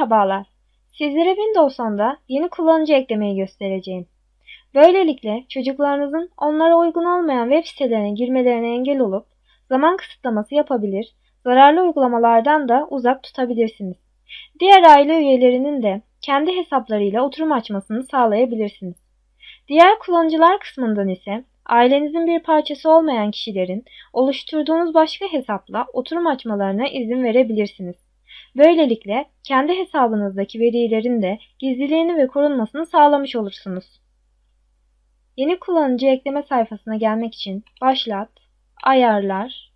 Merhabalar. Sizlere Windows 10'da yeni kullanıcı eklemeyi göstereceğim. Böylelikle çocuklarınızın onlara uygun olmayan web sitelerine girmelerine engel olup zaman kısıtlaması yapabilir, zararlı uygulamalardan da uzak tutabilirsiniz. Diğer aile üyelerinin de kendi hesaplarıyla oturum açmasını sağlayabilirsiniz. Diğer kullanıcılar kısmından ise ailenizin bir parçası olmayan kişilerin oluşturduğunuz başka hesapla oturum açmalarına izin verebilirsiniz. Böylelikle kendi hesabınızdaki verilerin de gizliliğini ve korunmasını sağlamış olursunuz. Yeni kullanıcı ekleme sayfasına gelmek için Başlat, Ayarlar,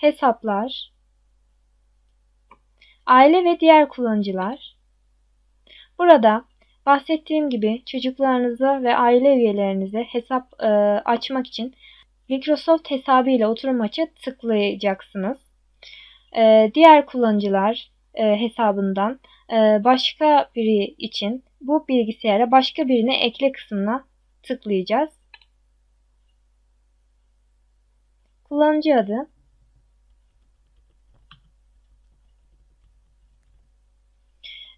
Hesaplar, Aile ve diğer kullanıcılar. Burada bahsettiğim gibi çocuklarınıza ve aile üyelerinize hesap e, açmak için Microsoft hesabı ile oturum açı tıklayacaksınız. E, diğer kullanıcılar e, hesabından e, başka biri için bu bilgisayara başka birini ekle kısmına tıklayacağız. Kullanıcı adı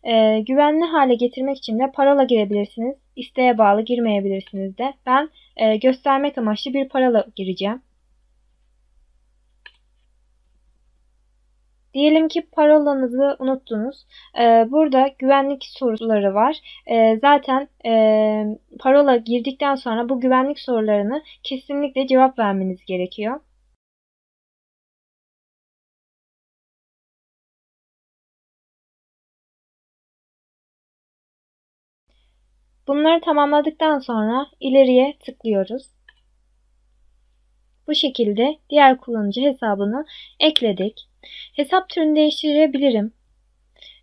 e, güvenli hale getirmek için de parola girebilirsiniz. İsteğe bağlı girmeyebilirsiniz de. Ben e, göstermek amaçlı bir parola gireceğim. Diyelim ki parolanızı unuttunuz. Ee, burada güvenlik soruları var. Ee, zaten e, parola girdikten sonra bu güvenlik sorularını kesinlikle cevap vermeniz gerekiyor. Bunları tamamladıktan sonra ileriye tıklıyoruz. Bu şekilde diğer kullanıcı hesabını ekledik. Hesap türünü değiştirebilirim.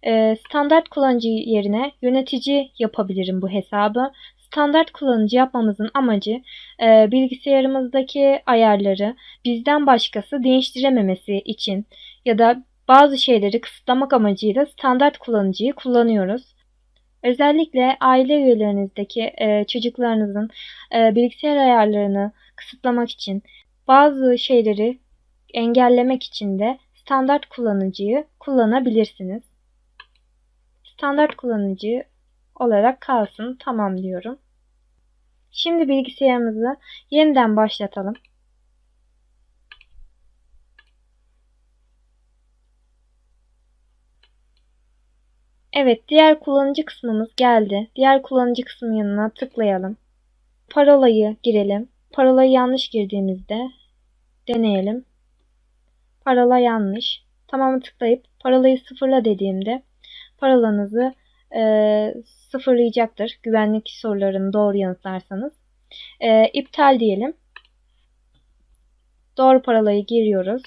Ee, standart kullanıcı yerine yönetici yapabilirim bu hesabı. Standart kullanıcı yapmamızın amacı e, bilgisayarımızdaki ayarları bizden başkası değiştirememesi için ya da bazı şeyleri kısıtlamak amacıyla standart kullanıcıyı kullanıyoruz. Özellikle aile üyelerinizdeki e, çocuklarınızın e, bilgisayar ayarlarını kısıtlamak için bazı şeyleri engellemek için de standart kullanıcıyı kullanabilirsiniz. Standart kullanıcı olarak kalsın. Tamam diyorum. Şimdi bilgisayarımızı yeniden başlatalım. Evet, diğer kullanıcı kısmımız geldi. Diğer kullanıcı kısmı yanına tıklayalım. Parolayı girelim. Parolayı yanlış girdiğimizde deneyelim. Parola yanlış. Tamamı tıklayıp parolayı sıfırla dediğimde parolanızı e, sıfırlayacaktır. Güvenlik sorularını doğru yanıtlarsanız. E, iptal diyelim. Doğru parolayı giriyoruz.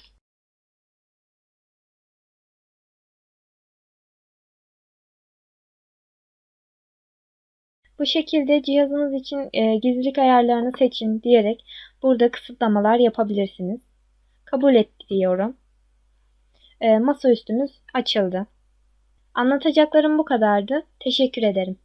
Bu şekilde cihazınız için e, gizlilik ayarlarını seçin diyerek burada kısıtlamalar yapabilirsiniz. Kabul et diyorum. E, masaüstümüz açıldı. Anlatacaklarım bu kadardı. Teşekkür ederim.